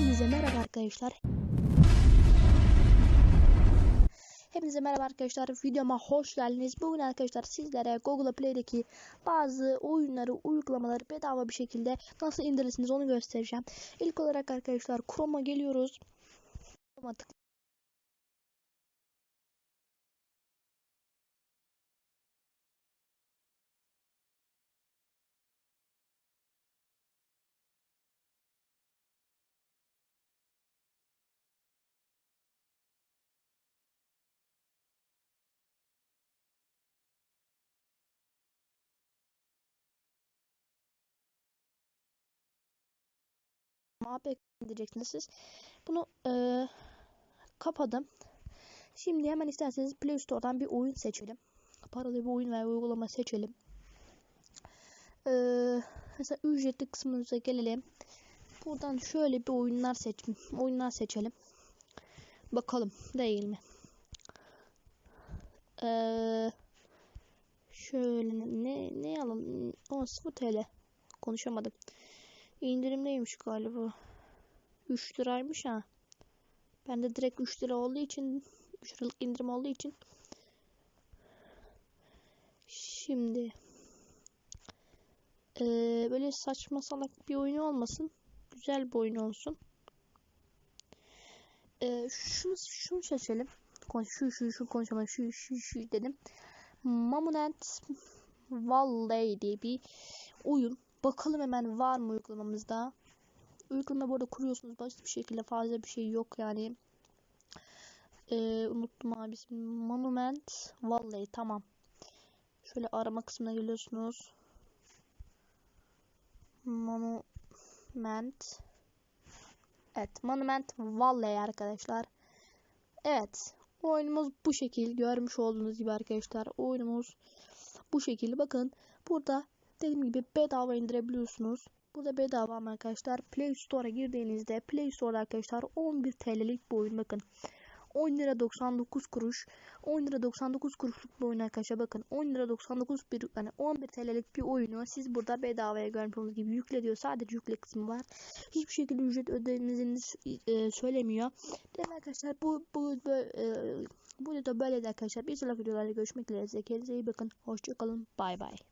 Hepinize merhaba arkadaşlar. Hepinize merhaba arkadaşlar. Videoma hoş geldiniz. Bugün arkadaşlar sizlere Google Play'deki bazı oyunları, uygulamaları bedava bir şekilde nasıl indirirsiniz onu göstereceğim. İlk olarak arkadaşlar Chrome'a geliyoruz. Chrome'a APK indireceksiniz siz. Bunu eee, kapadım. Şimdi hemen isterseniz Play Store'dan bir oyun seçelim. Paralı bir oyun veya uygulama seçelim. Eee, mesela ücretli kısmımıza gelelim. Buradan şöyle bir oyunlar seç oyunlar seçelim. Bakalım değil mi? Eee, şöyle ne ne alalım? O 0 TL. Konuşamadım. İndirimdeymiş galiba. 3 liraymış ha. Ben de direkt 3 lira olduğu için 3 liralık indirim olduğu için şimdi eee, böyle saçma salak bir oyun olmasın. Güzel bir oyun olsun. Eee şunu, şunu seçelim. Şu şu şu konuşamadım. Şu şu şu dedim. Mamunet Valley diye bir oyun. Bakalım hemen var mı uygulamamızda. Uygulama burada kuruyorsunuz. Basit bir şekilde fazla bir şey yok yani. Ee, unuttum abi ismini. Monument Valley tamam. Şöyle arama kısmına geliyorsunuz. Monument Evet Monument Valley arkadaşlar. Evet. Oyunumuz bu şekil. Görmüş olduğunuz gibi arkadaşlar. Oyunumuz bu şekilde. Bakın burada dediğim gibi bedava indirebiliyorsunuz. Burada bedava ama arkadaşlar Play Store'a girdiğinizde Play Store'da arkadaşlar 11 TL'lik bir oyun bakın. 10 lira 99 kuruş. 10 lira 99 kuruşluk bir oyun arkadaşlar bakın. 10 lira 99 bir yani 11 TL'lik bir oyunu siz burada bedavaya görmüş olduğunuz gibi yükle diyor. Sadece yükle kısmı var. Hiçbir şekilde ücret ödediğinizi e, söylemiyor. Değil arkadaşlar? Bu bu böyle, e, bu da böyle de arkadaşlar. Bir sonraki videolarda görüşmek üzere. Kendinize iyi bakın. Hoşçakalın bay bay